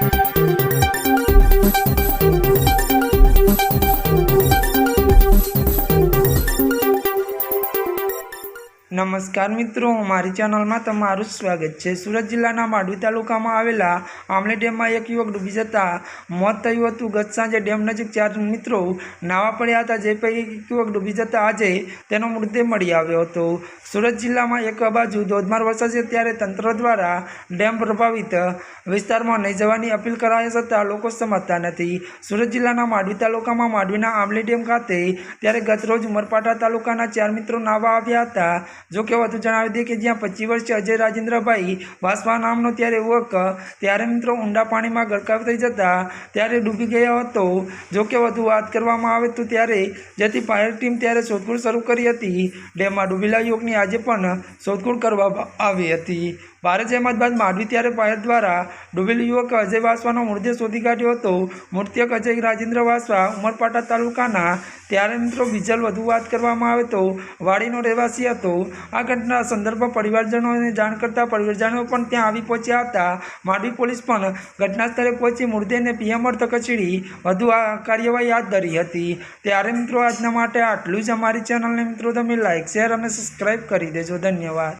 Thank you. નમસ્કાર મિત્રો, મારી ચેનલમાં તમારું સ્વાગત છે. સુરત જિલ્લાના માંડવી તાલુકામાં આવેલા આમલી ડેમમાં એક યુવક ડૂબી જતા મોત થયું હતું. ગત સાંજે ડેમ નજીક ચાર મિત્રો નાવા પડ્યા હતા, જે પૈકી એક યુવક ડૂબી જતા આજે તેનો મૃતદેહ મળી આવ્યો હતો. સુરત જિલ્લામાં એક બાજુ ધોધમાર વરસાદ છે ત્યારે તંત્ર દ્વારા ડેમ પ્રભાવિત વિસ્તારમાં નહીં જવાની અપીલ કરાયા છતાં લોકો સમજતા નથી. સુરત જિલ્લાના માંડવી તાલુકામાં માંડવીના આમલી ડેમ ખાતે ત્યારે ગતરોજ ઉમરપાટા તાલુકાના ચાર મિત્રો નાવા આવ્યા હતા. જો કે વધુ જણાવી દઈએ કે જ્યાં પચીસ વર્ષીય અજય રાજેન્દ્રભાઈ વાસવા નામનો ત્યારે યુવક, ત્યારે મિત્રો ઊંડા પાણીમાં ગરકાવ થઈ જતા ત્યારે ડૂબી ગયો હતો. જો કે વધુ વાત કરવામાં આવે તો ત્યારે જેથી ફાયર ટીમ ત્યારે શોધખોળ શરૂ કરી હતી. ડેમમાં ડૂબેલા યુવકની આજે પણ શોધખોળ કરવામાં આવી હતી. ભારત જહેમત બાદ માંડવી ત્યારે ફાયર દ્વારા ડૂબેલ યુવક અજય વાસવાનો મૃતદેહ શોધી કાઢ્યો હતો. મૃતક અજય રાજેન્દ્ર વાસવા ઉમરપાટા તાલુકાના ત્યારે મિત્રો બીજલ વધુ વાત કરવામાં આવે તો વાડીનો રહેવાસી હતો. આ ઘટના સંદર્ભમાં પરિવારજનોને જાણ કરતાં પરિવારજનો પણ ત્યાં આવી પહોંચ્યા હતા. માંડવી પોલીસ પણ ઘટના સ્થળે પહોંચી મૃતદેહને પીએમ અર્થ કચેરી વધુ કાર્યવાહી હાથ ધરી હતી. ત્યારે મિત્રો આજના માટે આટલું જ. અમારી ચેનલને મિત્રો તમે લાઇક શેર અને સબસ્ક્રાઈબ કરી દેજો. ધન્યવાદ.